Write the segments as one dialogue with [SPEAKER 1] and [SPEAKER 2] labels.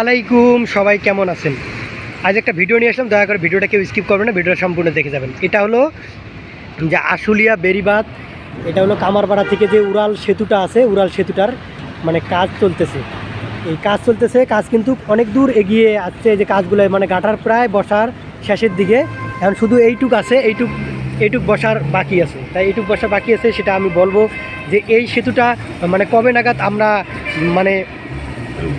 [SPEAKER 1] আলাইকুম, সবাই কেমন আছেন? আজ একটা ভিডিও নিয়ে আসলাম, দয়া করে ভিডিওটা কেউ স্কিপ করবে না, ভিডিওটা সম্পূর্ণ দেখে যাবেন। এটা হলো যে আশুলিয়া বেরিবাদ এটা হলো কামারপাড়া থেকে যে উড়াল সেতুটা আছে, উড়াল সেতুটার মানে কাজ চলতেছে। এই কাজ চলতেছে, কাজ কিন্তু অনেক দূর এগিয়ে আসছে যে কাজগুলো মানে গাটার প্রায় বসার শেষের দিকে। এখন শুধু এইটুক আছে, এইটুক এইটুক বসার বাকি আছে। তাই এইটুক বসা বাকি আছে, সেটা আমি বলব যে এই সেতুটা মানে কবে নাগাদ আমরা মানে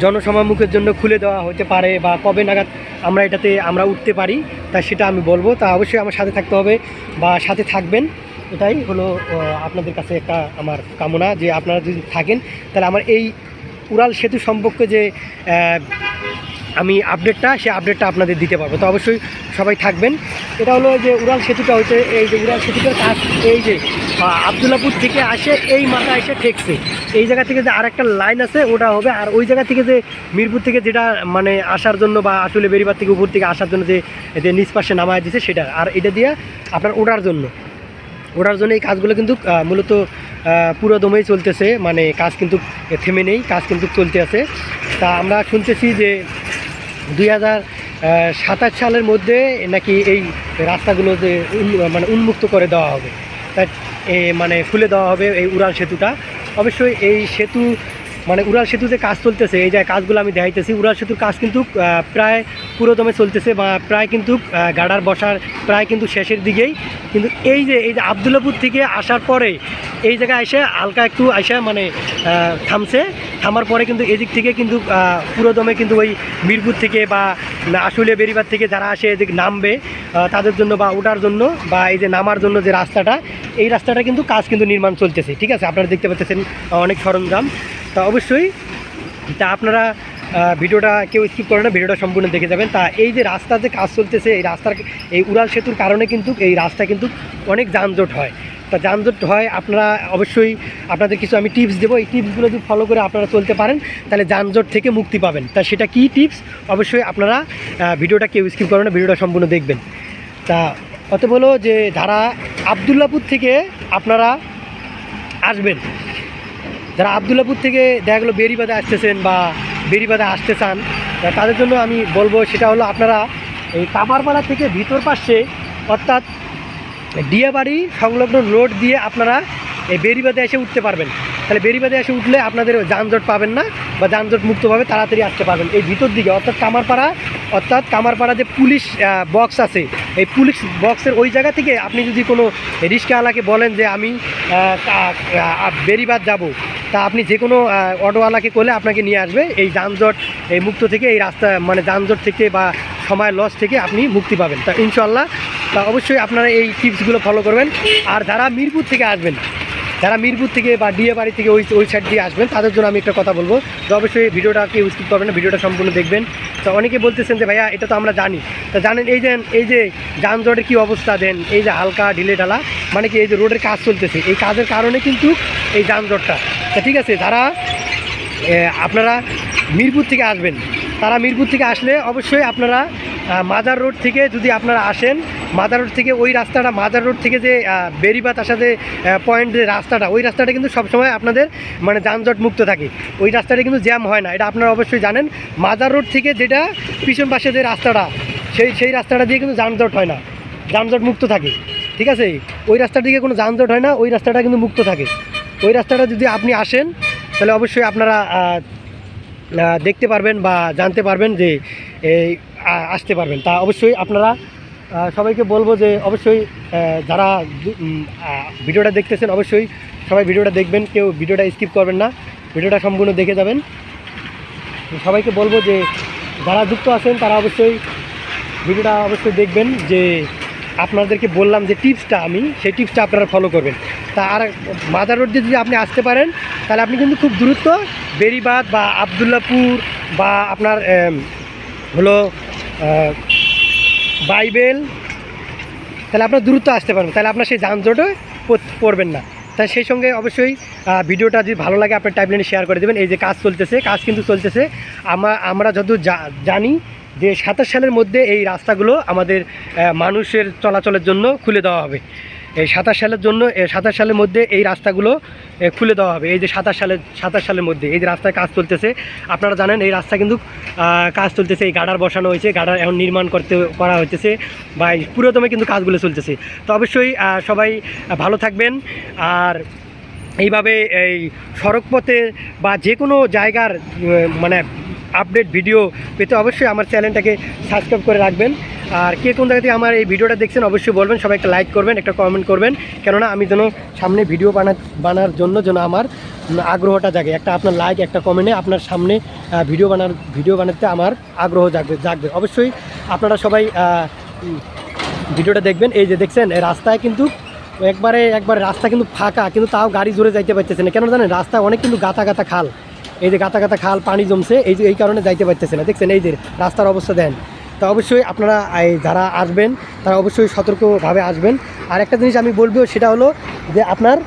[SPEAKER 1] জনসমামুখের জন্য খুলে দেওয়া হতে পারে বা কবে নাগাদ আমরা এটাতে আমরা উঠতে পারি, তা সেটা আমি বলব। তা অবশ্যই আমার সাথে থাকতে হবে বা সাথে থাকবেন। এটাই হলো আপনাদের কাছে একটা আমার কামনা যে আপনারা যদি থাকেন, তাহলে আমার এই উড়াল সেতু সম্পর্কে যে আমি আপডেটটা সে আপডেটটা আপনাদের দিতে পারব। তো অবশ্যই সবাই থাকবেন। এটা হলো যে উড়াল সেতুটা হচ্ছে এই যে উড়াল সেতুটার কাজ, এই যে আবদুল্লাপুর থেকে আসে, এই মাথা এসে ঠেকছে। এই জায়গা থেকে যে আরেকটা লাইন আছে, ওটা হবে। আর ওই জায়গা থেকে যে মিরপুর থেকে যেটা মানে আসার জন্য বা আসলে বেরিবার থেকে উপর থেকে আসার জন্য যে যে নিচ পাশে নামায় দিছে, সেটা। আর এটা দিয়ে আপনার ওঠার জন্য। ওঠার জন্য এই কাজগুলো কিন্তু মূলত পুরো দমেই চলতেছে। মানে কাজ কিন্তু থেমে নেই, কাজ কিন্তু চলতে আছে। তা আমরা শুনতেছি যে দুই হাজার সাতাশ সালের মধ্যে নাকি এই রাস্তাগুলো যে মানে উন্মুক্ত করে দেওয়া হবে। তাই মানে খুলে দেওয়া হবে এই উড়াল সেতুটা। অবশ্যই এই সেতু মানে উড়াল সেতুতে কাজ চলতেছে, এই যে কাজগুলো আমি দেখাইতেছি, উড়াল সেতুর কাজ কিন্তু প্রায় পুরোদমে চলতেছে বা প্রায় কিন্তু গাড়ার বসার প্রায় কিন্তু শেষের দিকেই। কিন্তু এই যে এই যে আবদুল্লাপুর থেকে আসার পরে এই জায়গায় এসে হালকা একটু এসে মানে থামছে। থামার পরে কিন্তু এদিক থেকে কিন্তু পুরোদমে কিন্তু ওই মিরপুর থেকে বা আশুলিয়া বেরিবার থেকে যারা আসে এদিক নামবে তাদের জন্য বা ওঠার জন্য বা এই যে নামার জন্য যে রাস্তাটা, এই রাস্তাটা কিন্তু কাজ কিন্তু নির্মাণ চলতেছে। ঠিক আছে? আপনারা দেখতে পাচ্ছেন অনেক সরঞ্জাম। তা অবশ্যই, তা আপনারা ভিডিওটা কেউ স্কিপ করে না, ভিডিওটা সম্পূর্ণ দেখে যাবেন। তা এই যে রাস্তা যে কাজ চলতেছে, এই রাস্তার এই উড়াল সেতুর কারণে কিন্তু এই রাস্তা কিন্তু অনেক যানজট হয়। তা যানজট হয়, আপনারা অবশ্যই আপনাদের কিছু আমি টিপস দেবো। এই টিপসগুলো যদি ফলো করে আপনারা চলতে পারেন, তাহলে যানজট থেকে মুক্তি পাবেন। তা সেটা কি টিপস অবশ্যই আপনারা ভিডিওটা কেউ স্কিপ করবেন না, ভিডিওটা সম্পূর্ণ দেখবেন। তা অত বলো যে যারা আবদুল্লাপুর থেকে আপনারা আসবেন, যারা আবদুল্লাপুর থেকে দেখা গেলো বেরিবাদে আসতেছেন বা বেরিবাদে আসতে চান তাদের জন্য আমি বলব সেটা হলো আপনারা এই কামারপাড়া থেকে ভিতর পাশে, অর্থাৎ ডিয়াবাড়ি সংলগ্ন রোড দিয়ে আপনারা এই বেরিবাদে এসে উঠতে পারবেন। তাহলে বেরিবাদে এসে উঠলে আপনাদের যানজট পাবেন না বা যানজট মুক্তভাবে তাড়াতাড়ি আসতে পারবেন। এই ভিতর দিকে, অর্থাৎ কামারপাড়া অর্থাৎ কামারপাড়া যে পুলিশ বক্স আছে, এই পুলিশ বক্সের ওই জায়গা থেকে আপনি যদি কোনো রিক্সাওয়ালাকে বলেন যে আমি বেরিবাদ যাব তা আপনি যে কোনো অটোওয়ালাকে করলে আপনাকে নিয়ে আসবে। এই যানজট, এই মুক্ত থেকে এই রাস্তা মানে যানজট থেকে বা সময় লস থেকে আপনি মুক্তি পাবেন। তা ইনশাল্লাহ তা অবশ্যই আপনারা এই টিপসগুলো ফলো করবেন। আর যারা মিরপুর থেকে আসবেন, যারা মিরপুর থেকে বা ডিএ বাড়ি থেকে ওই ওই সাইড দিয়ে আসবেন, তাদের জন্য আমি একটা কথা বলব। তো অবশ্যই ভিডিওটা কেউ স্কিপ করবেন না, ভিডিওটা সম্পূর্ণ দেখবেন। তো অনেকে বলতেছেন যে, ভাইয়া, এটা তো আমরা জানি। তো জানেন, এই যে এই যে যানজটের কী অবস্থা দেন, এই যে হালকা ঢিলে ঢালা মানে কি এই যে রোডের কাজ চলতেছে, এই কাজের কারণে কিন্তু এই যানজটটা। তা ঠিক আছে, যারা আপনারা মিরপুর থেকে আসবেন, তারা মিরপুর থেকে আসলে অবশ্যই আপনারা মাজার রোড থেকে যদি আপনারা আসেন, মাজার রোড থেকে ওই রাস্তাটা, মাজার রোড থেকে যে বেরিবাত আসা যে পয়েন্ট যে রাস্তাটা, ওই রাস্তাটা কিন্তু সবসময় আপনাদের মানে যানজট মুক্ত থাকে। ওই রাস্তাটা কিন্তু জ্যাম হয় না, এটা আপনারা অবশ্যই জানেন। মাজার রোড থেকে যেটা পিছন পাশে যে রাস্তাটা, সেই সেই রাস্তাটা দিয়ে কিন্তু যানজট হয় না, যানজট মুক্ত থাকে। ঠিক আছে? ওই রাস্তা দিকে কোনো যানজট হয় না, ওই রাস্তাটা কিন্তু মুক্ত থাকে। ওই রাস্তাটা যদি আপনি আসেন, তাহলে অবশ্যই আপনারা দেখতে পারবেন বা জানতে পারবেন যে এই আসতে পারবেন। তা অবশ্যই আপনারা সবাইকে বলব যে অবশ্যই যারা ভিডিওটা দেখতেছেন, অবশ্যই সবাই ভিডিওটা দেখবেন, কেউ ভিডিওটা স্কিপ করবেন না, ভিডিওটা সম্পূর্ণ দেখে যাবেন। সবাইকে বলব যে যারা যুক্ত আছেন, তারা অবশ্যই ভিডিওটা অবশ্যই দেখবেন যে আপনাদেরকে বললাম যে টিপসটা আমি, সেই টিপসটা আপনারা ফলো করবেন। তা আর মাদার রোড দিয়ে যদি আপনি আসতে পারেন, তাহলে আপনি কিন্তু খুব দ্রুত বেরিবাদ বা আবদুল্লাপুর বা আপনার হলো বাইবেল, তাহলে আপনার দ্রুত আসতে পারবেন। তাহলে আপনার সেই যানজটে পড়- পড়বেন না। তাই সেই সঙ্গে অবশ্যই ভিডিওটা যদি ভালো লাগে, আপনার টাইপলাইনে শেয়ার করে দেবেন। এই যে কাজ চলতেছে, কাজ কিন্তু চলতেছে। আমরা জা- জানি যে সাতাশ সালের মধ্যে এই রাস্তাগুলো আমাদের মানুষের চলাচলের জন্য খুলে দেওয়া হবে। এই সাতাশ সালের জন্য সাতাশ সালের মধ্যে এই রাস্তাগুলো খুলে দেওয়া হবে। এই যে সাতাশ সালের সাতাশ সালের মধ্যে এই যে রাস্তায় কাজ চলতেছে, আপনারা জানেন এই রাস্তা কিন্তু কাজ চলতেছে, এই গাডার বসানো হয়েছে, গাডার এখন নির্মাণ করতে, করা হচ্ছে বা এই পুরোদমে কিন্তু কাজগুলো চলতেছে। তো অবশ্যই সবাই ভালো থাকবেন আর এইভাবে এই সড়কপথে বা যে কোনো জায়গার মানে আপডেট ভিডিও পেতে অবশ্যই আমার চ্যানেলটাকে সাবস্ক্রাইব করে রাখবেন। আর কে কোন জায়গা থেকে আমার এই ভিডিওটা দেখছেন অবশ্যই বলবেন, সবাই একটা লাইক করবেন, একটা কমেন্ট করবেন। কেননা আমি যেন সামনে ভিডিও বানা, বানার জন্য যেন আমার আগ্রহটা জাগে। একটা আপনার লাইক একটা কমেন্টে আপনার সামনে ভিডিও বানার, ভিডিও বানাতে আমার আগ্রহ জাগবে জাগবে। অবশ্যই আপনারা সবাই ভিডিওটা দেখবেন। এই যে দেখছেন রাস্তায় কিন্তু একবারে, একবার রাস্তা কিন্তু ফাঁকা, কিন্তু তাও গাড়ি জোরে যাইতে পারতেছে না। কেন জানেন রাস্তা অনেক কিন্তু গাতা গাতা খাল। এই যে গাতা গাতা খাল, পানি জমছে, এই যে এই কারণে যাইতে পারতেছে না। দেখছেন, এই যে রাস্তার অবস্থা দেন। তো অবশ্যই আপনারা, এই যারা আসবেন, তারা অবশ্যই সতর্কভাবে আসবেন। আর একটা জিনিস আমি বলব, সেটা হলো যে আপনার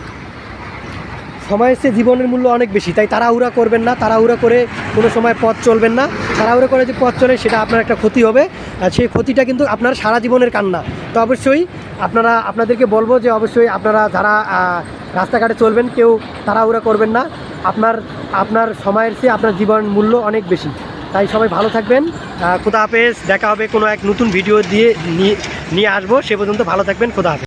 [SPEAKER 1] সময়ের চেয়ে জীবনের মূল্য অনেক বেশি। তাই তাড়াহুড়া করবেন না, তাড়াহুড়া করে কোনো সময় পথ চলবেন না। তাড়াহুড়া করে যে পথ চলে, সেটা আপনার একটা ক্ষতি হবে। আর সেই ক্ষতিটা কিন্তু আপনার সারা জীবনের কান্না। তো অবশ্যই আপনারা, আপনাদেরকে বলব যে অবশ্যই আপনারা যারা রাস্তাঘাটে চলবেন, কেউ তাড়াহুড়া করবেন না। আপনার আপনার সময়ের চেয়ে আপনার জীবন মূল্য অনেক বেশি। তাই সবাই ভালো থাকবেন। খোদা হাফেজ। দেখা হবে কোনো এক নতুন ভিডিও দিয়ে নিয়ে নিয়ে আসব। সে পর্যন্ত ভালো থাকবেন। খোদা হাফেজ।